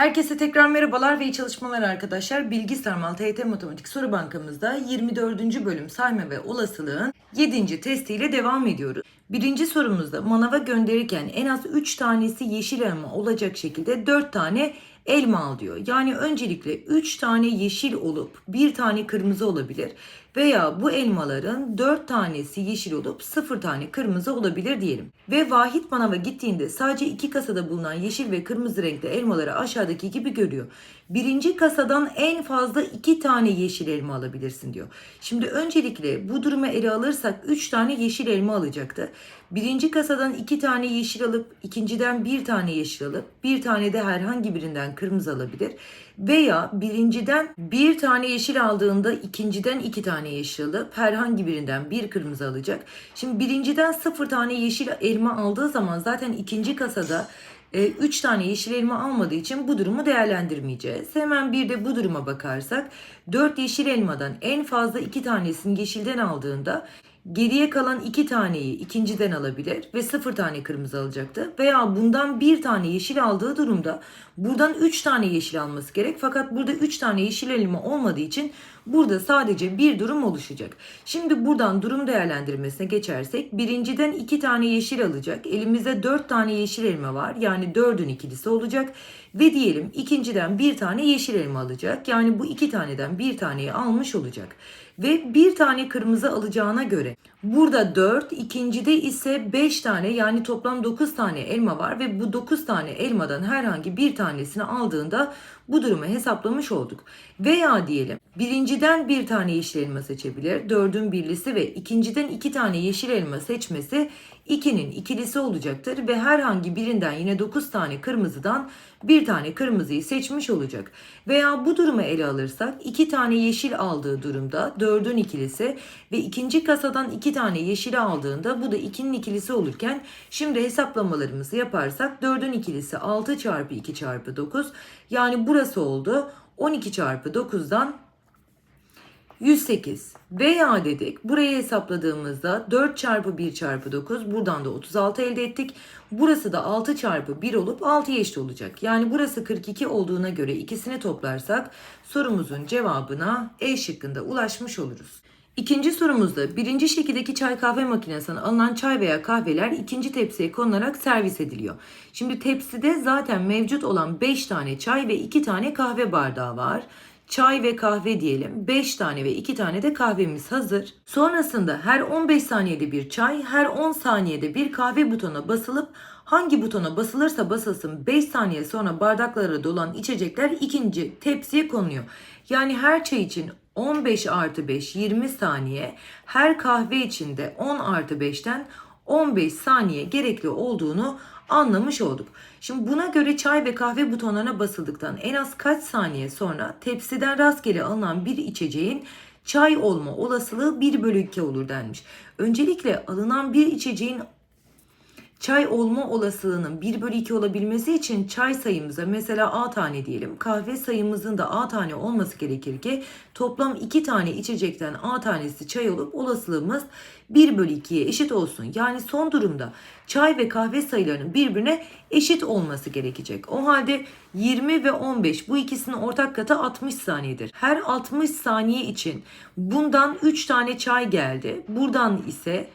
Herkese tekrar merhabalar ve iyi çalışmalar arkadaşlar. Bilgi Sarmal TYT Matematik Soru Bankamızda 24. bölüm sayma ve olasılığın 7. testiyle devam ediyoruz. Birinci sorumuzda manava gönderirken en az 3 tanesi yeşil elma olacak şekilde 4 tane elma al diyor. Yani öncelikle 3 tane yeşil olup bir tane kırmızı olabilir veya bu elmaların 4 tanesi yeşil olup 0 tane kırmızı olabilir diyelim. Ve Vahit manava gittiğinde sadece iki kasada bulunan yeşil ve kırmızı renkli elmaları aşağıdaki gibi görüyor. Birinci kasadan en fazla 2 tane yeşil elma alabilirsin diyor. Şimdi öncelikle bu durumu ele alırsak 3 tane yeşil elma alacaktı. Birinci kasadan 2 tane yeşil alıp ikinciden bir tane yeşil alıp bir tane de herhangi birinden kırmızı alabilir. Veya birinciden bir tane yeşil aldığında ikinciden iki tane yeşil alıp herhangi birinden bir kırmızı alacak. Şimdi birinciden sıfır tane yeşil elma aldığı zaman zaten ikinci kasada 3 tane yeşil elma almadığı için bu durumu değerlendirmeyeceğiz. Hemen bir de bu duruma bakarsak 4 yeşil elmadan en fazla 2 tanesini yeşilden aldığında geriye kalan 2 taneyi ikinciden alabilir ve 0 tane kırmızı alacaktı. Veya bundan 1 tane yeşil aldığı durumda buradan 3 tane yeşil alması gerek. Fakat burada 3 tane yeşil elma olmadığı için burada sadece bir durum oluşacak. Şimdi buradan durum değerlendirmesine geçersek birinciden 2 tane yeşil alacak. Elimizde 4 tane yeşil elma var. Yani 4'ün ikilisi olacak. Ve diyelim ikinciden bir tane yeşil elma alacak. Yani bu iki taneden bir taneyi almış olacak. Ve bir tane kırmızı alacağına göre burada 4, ikincide ise 5 tane yani toplam 9 tane elma var ve bu 9 tane elmadan herhangi bir tanesini aldığında bu durumu hesaplamış olduk. Veya diyelim birinciden bir tane yeşil elma seçebilir, dördün birlisi ve ikinciden iki tane yeşil elma seçmesi 2'nin ikilisi olacaktır ve herhangi birinden yine 9 tane kırmızıdan bir tane kırmızıyı seçmiş olacak. Veya bu durumu ele alırsak 2 tane yeşil aldığı durumda 4'ün ikilisi ve ikinci kasadan 2 tane yeşil aldığında bu da 2'nin ikilisi olurken şimdi hesaplamalarımızı yaparsak 4'ün ikilisi 6 çarpı 2 çarpı 9 yani burası oldu 12 çarpı 9'dan 108 veya dedik burayı hesapladığımızda 4 çarpı 1 çarpı 9 buradan da 36 elde ettik. Burası da 6 çarpı 1 olup 6'ya eşit olacak. Yani burası 42 olduğuna göre ikisini toplarsak sorumuzun cevabına E şıkkında ulaşmış oluruz. İkinci sorumuzda birinci şekildeki çay kahve makinesinden alınan çay veya kahveler ikinci tepsiye konularak servis ediliyor. Şimdi tepside zaten mevcut olan 5 tane çay ve 2 tane kahve bardağı var çay ve kahve diyelim. 5 tane ve 2 tane de kahvemiz hazır. Sonrasında her 15 saniyede bir çay, her 10 saniyede bir kahve butona basılıp hangi butona basılırsa basılsın 5 saniye sonra bardaklara dolan içecekler ikinci tepsiye konuyor. Yani her çay için 15 artı 5 20 saniye, her kahve için de 10 artı 5'ten 15 saniye gerekli olduğunu anlamış olduk. Şimdi buna göre çay ve kahve butonlarına basıldıktan en az kaç saniye sonra tepsiden rastgele alınan bir içeceğin çay olma olasılığı 1 bölü 2 olur denmiş. Öncelikle alınan bir içeceğin çay olma olasılığının 1 bölü 2 olabilmesi için çay sayımıza mesela A tane diyelim. Kahve sayımızın da A tane olması gerekir ki toplam 2 tane içecekten A tanesi çay olup olasılığımız 1 bölü 2'ye eşit olsun. Yani son durumda çay ve kahve sayılarının birbirine eşit olması gerekecek. O halde 20 ve 15 bu ikisinin ortak katı 60 saniyedir. Her 60 saniye için bundan 3 tane çay geldi. Buradan ise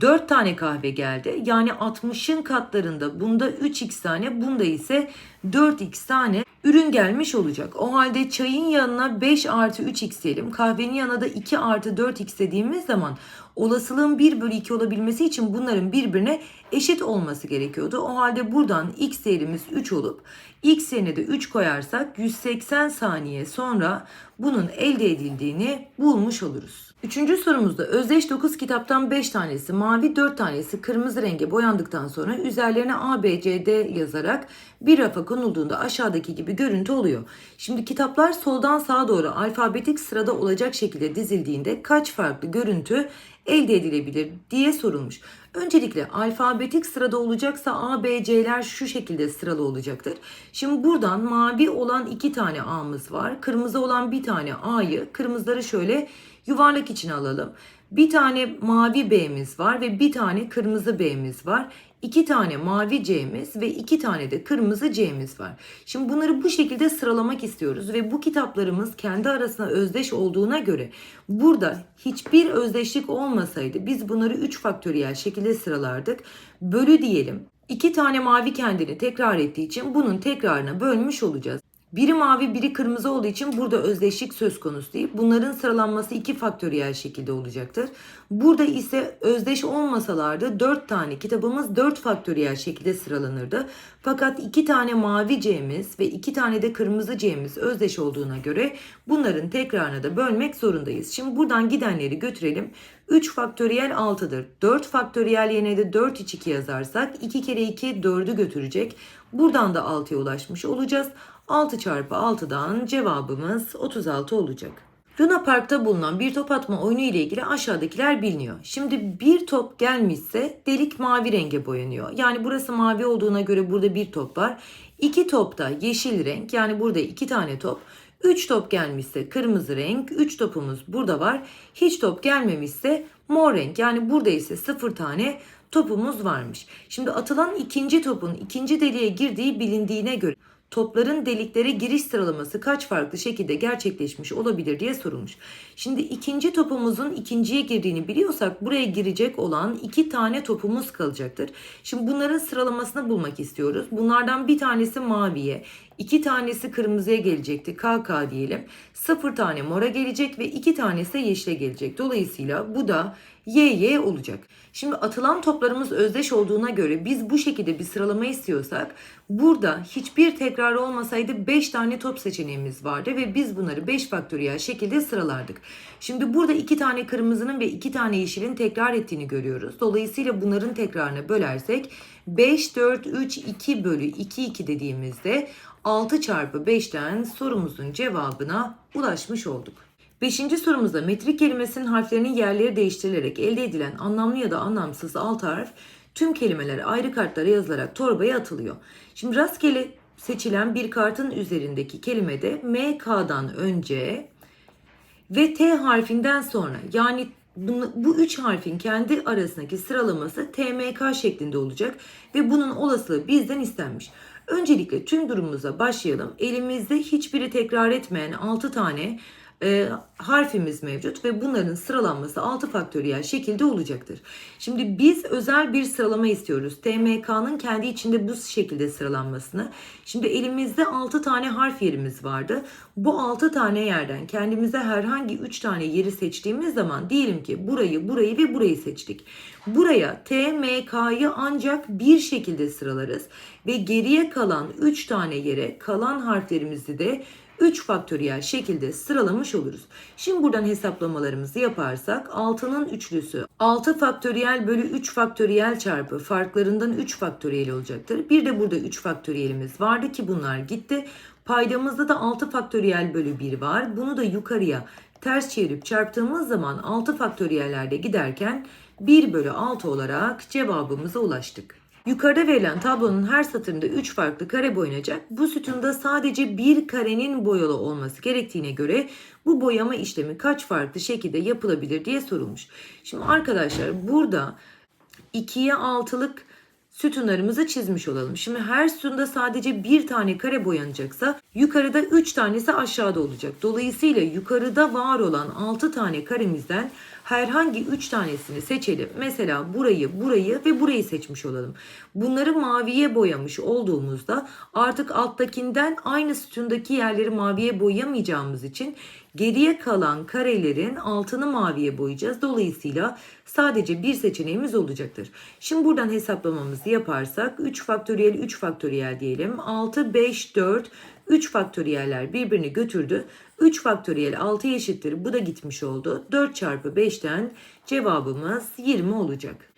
4 tane kahve geldi. Yani 60'ın katlarında bunda 3x tane bunda ise 4x tane ürün gelmiş olacak. O halde çayın yanına 5 artı 3x diyelim. Kahvenin yanına da 2 artı 4x dediğimiz zaman olasılığın 1 bölü 2 olabilmesi için bunların birbirine eşit olması gerekiyordu. O halde buradan x değerimiz 3 olup x yerine de 3 koyarsak 180 saniye sonra bunun elde edildiğini bulmuş oluruz. Üçüncü sorumuzda özdeş 9 kitaptan 5 tanesi mavi 4 tanesi kırmızı renge boyandıktan sonra üzerlerine A, B, C, D yazarak bir rafa konulduğunda aşağıdaki gibi görüntü oluyor. Şimdi kitaplar soldan sağa doğru alfabetik sırada olacak şekilde dizildiğinde kaç farklı görüntü elde edilebilir diye sorulmuş. Öncelikle alfabetik sırada olacaksa A, B, C'ler şu şekilde sıralı olacaktır. Şimdi buradan mavi olan iki tane A'mız var. Kırmızı olan bir tane A'yı kırmızıları şöyle yuvarlak içine alalım. Bir tane mavi B'miz var ve bir tane kırmızı B'miz var. İki tane mavi C'miz ve iki tane de kırmızı C'miz var. Şimdi bunları bu şekilde sıralamak istiyoruz ve bu kitaplarımız kendi arasında özdeş olduğuna göre burada hiçbir özdeşlik olmasaydı biz bunları 3 faktöriyel şekilde sıralardık. Bölü diyelim. İki tane mavi kendini tekrar ettiği için bunun tekrarına bölmüş olacağız. Biri mavi biri kırmızı olduğu için burada özdeşlik söz konusu değil. Bunların sıralanması iki faktöriyel şekilde olacaktır. Burada ise özdeş olmasalardı 4 tane kitabımız 4 faktöriyel şekilde sıralanırdı. Fakat iki tane mavi C'miz ve iki tane de kırmızı C'miz özdeş olduğuna göre bunların tekrarına da bölmek zorundayız. Şimdi buradan gidenleri götürelim. 3 faktöriyel 6'dır. 4 faktöriyel yerine de 4 iç 2 yazarsak 2 kere 2 4'ü götürecek. Buradan da 6'ya ulaşmış olacağız. 6 çarpı 6'dan cevabımız 36 olacak. Luna Park'ta bulunan bir top atma oyunu ile ilgili aşağıdakiler biliniyor. Şimdi bir top gelmişse delik mavi renge boyanıyor. Yani burası mavi olduğuna göre burada bir top var. İki top da yeşil renk yani burada iki tane top. 3 top gelmişse kırmızı renk, 3 topumuz burada var. Hiç top gelmemişse mor renk yani burada ise 0 tane topumuz varmış. Şimdi atılan ikinci topun ikinci deliğe girdiği bilindiğine göre topların deliklere giriş sıralaması kaç farklı şekilde gerçekleşmiş olabilir diye sorulmuş. Şimdi ikinci topumuzun ikinciye girdiğini biliyorsak buraya girecek olan iki tane topumuz kalacaktır. Şimdi bunların sıralamasını bulmak istiyoruz. Bunlardan bir tanesi maviye, iki tanesi kırmızıya gelecekti. KK diyelim. Sıfır tane mora gelecek ve iki tanesi yeşile gelecek. Dolayısıyla bu da YY olacak. Şimdi atılan toplarımız özdeş olduğuna göre biz bu şekilde bir sıralama istiyorsak burada hiçbir tekrar olmasaydı 5 tane top seçeneğimiz vardı ve biz bunları 5 faktöriyel şekilde sıralardık. Şimdi burada 2 tane kırmızının ve 2 tane yeşilin tekrar ettiğini görüyoruz. Dolayısıyla bunların tekrarını bölersek 5, 4, 3, 2 bölü 2, 2 dediğimizde 6 çarpı 5'ten sorumuzun cevabına ulaşmış olduk. Beşinci sorumuzda metrik kelimesinin harflerinin yerleri değiştirilerek elde edilen anlamlı ya da anlamsız alt harf tüm kelimeler ayrı kartlara yazılarak torbaya atılıyor. Şimdi rastgele seçilen bir kartın üzerindeki kelimede MK'dan önce ve T harfinden sonra yani bunu, bu üç harfin kendi arasındaki sıralaması TMK şeklinde olacak ve bunun olasılığı bizden istenmiş. Öncelikle tüm durumumuza başlayalım. Elimizde hiçbiri tekrar etmeyen 6 tane e, harfimiz mevcut ve bunların sıralanması 6 faktöriyel şekilde olacaktır. Şimdi biz özel bir sıralama istiyoruz. TMK'nın kendi içinde bu şekilde sıralanmasını. Şimdi elimizde 6 tane harf yerimiz vardı. Bu 6 tane yerden kendimize herhangi 3 tane yeri seçtiğimiz zaman diyelim ki burayı, burayı ve burayı seçtik. Buraya TMK'yı ancak bir şekilde sıralarız ve geriye kalan 3 tane yere kalan harflerimizi de 3 faktöriyel şekilde sıralamış oluruz. Şimdi buradan hesaplamalarımızı yaparsak 6'nın üçlüsü 6 faktöriyel bölü 3 faktöriyel çarpı farklarından 3 faktöriyel olacaktır. Bir de burada 3 faktöriyelimiz vardı ki bunlar gitti. Paydamızda da 6 faktöriyel bölü 1 var. Bunu da yukarıya ters çevirip çarptığımız zaman 6 faktöriyellerde giderken 1 bölü 6 olarak cevabımıza ulaştık. Yukarıda verilen tablonun her satırında 3 farklı kare boyanacak. Bu sütunda sadece bir karenin boyalı olması gerektiğine göre bu boyama işlemi kaç farklı şekilde yapılabilir diye sorulmuş. Şimdi arkadaşlar burada 2'ye 6'lık sütunlarımızı çizmiş olalım. Şimdi her sütunda sadece bir tane kare boyanacaksa yukarıda 3 tanesi aşağıda olacak. Dolayısıyla yukarıda var olan 6 tane karemizden herhangi 3 tanesini seçelim. Mesela burayı, burayı ve burayı seçmiş olalım. Bunları maviye boyamış olduğumuzda artık alttakinden aynı sütundaki yerleri maviye boyamayacağımız için geriye kalan karelerin altını maviye boyayacağız. Dolayısıyla sadece bir seçeneğimiz olacaktır. Şimdi buradan hesaplamamızı yaparsak 3 faktöriyel 3 faktöriyel diyelim. 6, 5, 4, 3 faktöriyeller birbirini götürdü. 3 faktöriyel 6 eşittir. Bu da gitmiş oldu. 4 çarpı 5'ten cevabımız 20 olacak.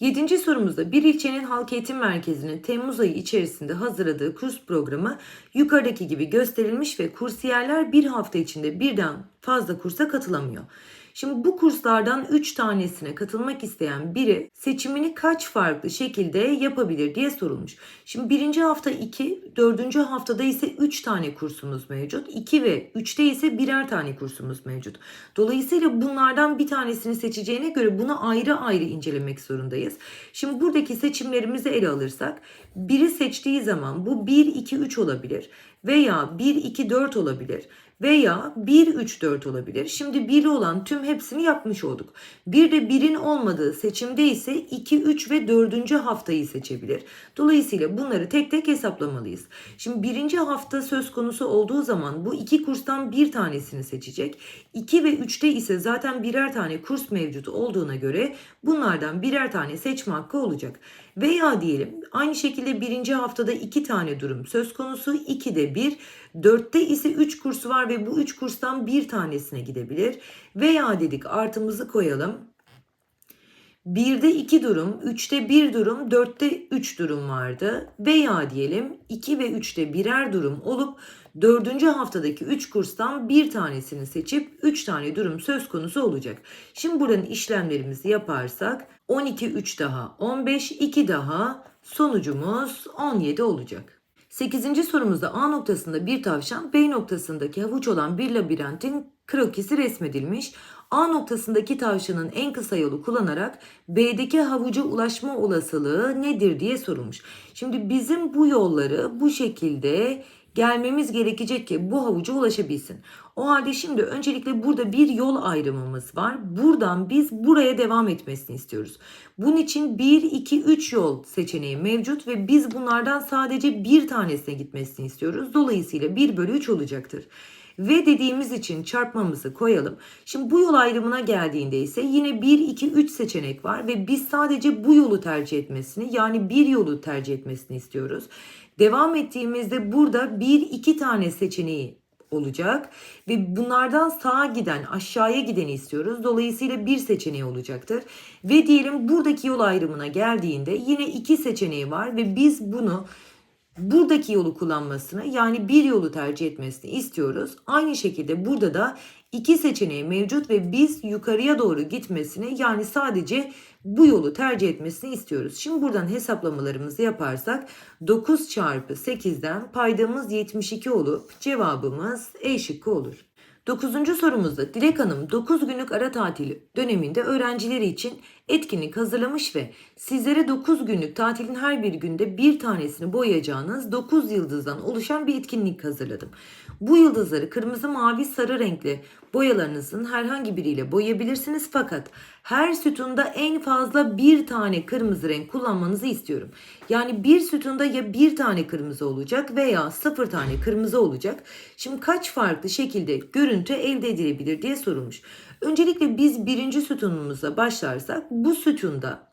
Yedinci sorumuzda bir ilçenin halk eğitim merkezinin Temmuz ayı içerisinde hazırladığı kurs programı yukarıdaki gibi gösterilmiş ve kursiyerler bir hafta içinde birden fazla kursa katılamıyor. Şimdi bu kurslardan 3 tanesine katılmak isteyen biri seçimini kaç farklı şekilde yapabilir diye sorulmuş. Şimdi birinci hafta 2, dördüncü haftada ise 3 tane kursumuz mevcut. 2 ve 3'te ise birer tane kursumuz mevcut. Dolayısıyla bunlardan bir tanesini seçeceğine göre bunu ayrı ayrı incelemek zorundayız. Şimdi buradaki seçimlerimizi ele alırsak biri seçtiği zaman bu 1, 2, 3 olabilir veya 1, 2, 4 olabilir veya 1, 3, 4 olabilir. Şimdi 1 olan tüm hepsini yapmış olduk. Bir de 1'in olmadığı seçimde ise 2, 3 ve 4. haftayı seçebilir. Dolayısıyla bunları tek tek hesaplamalıyız. Şimdi birinci hafta söz konusu olduğu zaman bu iki kurstan bir tanesini seçecek. 2 ve 3'te ise zaten birer tane kurs mevcut olduğuna göre bunlardan birer tane seçme hakkı olacak. Veya diyelim aynı şekilde birinci haftada iki tane durum söz konusu. 2'de 1, 4'te ise 3 kursu var ve bu 3 kurstan bir tanesine gidebilir. Veya dedik artımızı koyalım. 1'de 2 durum, 3'te 1 durum, 4'te 3 durum vardı. Veya diyelim 2 ve 3'te birer durum olup 4. haftadaki 3 kurstan bir tanesini seçip 3 tane durum söz konusu olacak. Şimdi buranın işlemlerimizi yaparsak 12 3 daha 15 2 daha sonucumuz 17 olacak. 8. sorumuzda A noktasında bir tavşan, B noktasındaki havuç olan bir labirentin krokisi resmedilmiş. A noktasındaki tavşanın en kısa yolu kullanarak B'deki havuca ulaşma olasılığı nedir diye sorulmuş. Şimdi bizim bu yolları bu şekilde gelmemiz gerekecek ki bu havuca ulaşabilsin. O halde şimdi öncelikle burada bir yol ayrımımız var. Buradan biz buraya devam etmesini istiyoruz. Bunun için 1, 2, 3 yol seçeneği mevcut ve biz bunlardan sadece bir tanesine gitmesini istiyoruz. Dolayısıyla 1 bölü 3 olacaktır. Ve dediğimiz için çarpmamızı koyalım. Şimdi bu yol ayrımına geldiğinde ise yine 1, 2, 3 seçenek var ve biz sadece bu yolu tercih etmesini yani bir yolu tercih etmesini istiyoruz. Devam ettiğimizde burada 1, 2 tane seçeneği olacak ve bunlardan sağa giden aşağıya gideni istiyoruz. Dolayısıyla bir seçeneği olacaktır. Ve diyelim buradaki yol ayrımına geldiğinde yine iki seçeneği var ve biz bunu buradaki yolu kullanmasını yani bir yolu tercih etmesini istiyoruz. Aynı şekilde burada da iki seçeneği mevcut ve biz yukarıya doğru gitmesini yani sadece bu yolu tercih etmesini istiyoruz. Şimdi buradan hesaplamalarımızı yaparsak 9 çarpı 8'den paydamız 72 olup cevabımız E şıkkı olur. Dokuzuncu sorumuzda Dilek Hanım 9 günlük ara tatil döneminde öğrencileri için etkinlik hazırlamış ve sizlere 9 günlük tatilin her bir günde bir tanesini boyayacağınız 9 yıldızdan oluşan bir etkinlik hazırladım. Bu yıldızları kırmızı, mavi, sarı renkli boyalarınızın herhangi biriyle boyayabilirsiniz fakat her sütunda en fazla bir tane kırmızı renk kullanmanızı istiyorum. Yani bir sütunda ya bir tane kırmızı olacak veya sıfır tane kırmızı olacak. Şimdi kaç farklı şekilde görüntü elde edilebilir diye sorulmuş. Öncelikle biz birinci sütunumuzla başlarsak bu sütunda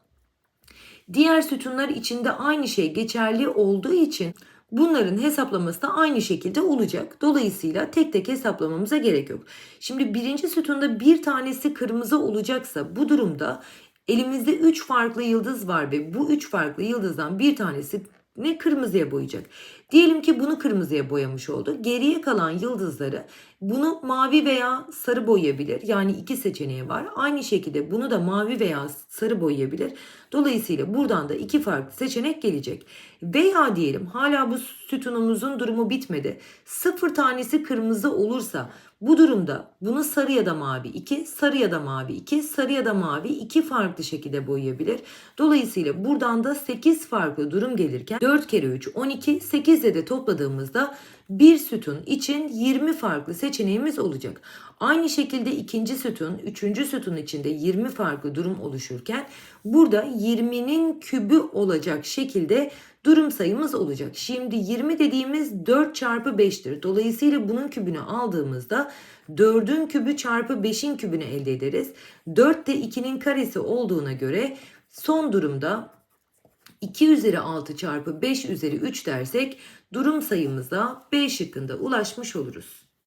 diğer sütunlar içinde aynı şey geçerli olduğu için Bunların hesaplaması da aynı şekilde olacak. Dolayısıyla tek tek hesaplamamıza gerek yok. Şimdi birinci sütunda bir tanesi kırmızı olacaksa bu durumda elimizde 3 farklı yıldız var ve bu 3 farklı yıldızdan bir tanesi ne kırmızıya boyayacak. Diyelim ki bunu kırmızıya boyamış oldu. Geriye kalan yıldızları bunu mavi veya sarı boyayabilir. Yani iki seçeneği var. Aynı şekilde bunu da mavi veya sarı boyayabilir. Dolayısıyla buradan da iki farklı seçenek gelecek. Veya diyelim hala bu sütunumuzun durumu bitmedi. Sıfır tanesi kırmızı olursa bu durumda bunu sarı ya da mavi 2, sarı ya da mavi 2, sarı ya da mavi 2 farklı şekilde boyayabilir. Dolayısıyla buradan da 8 farklı durum gelirken 4 kere 3 12, 8 ile de topladığımızda bir sütun için 20 farklı seçeneğimiz olacak. Aynı şekilde ikinci sütun, üçüncü sütun içinde 20 farklı durum oluşurken burada 20'nin kübü olacak şekilde durum sayımız olacak. Şimdi 20 dediğimiz 4 çarpı 5'tir. Dolayısıyla bunun kübünü aldığımızda 4'ün kübü çarpı 5'in kübünü elde ederiz. 4 de 2'nin karesi olduğuna göre son durumda 2 üzeri 6 çarpı 5 üzeri 3 dersek durum sayımıza B şıkkında ulaşmış oluruz.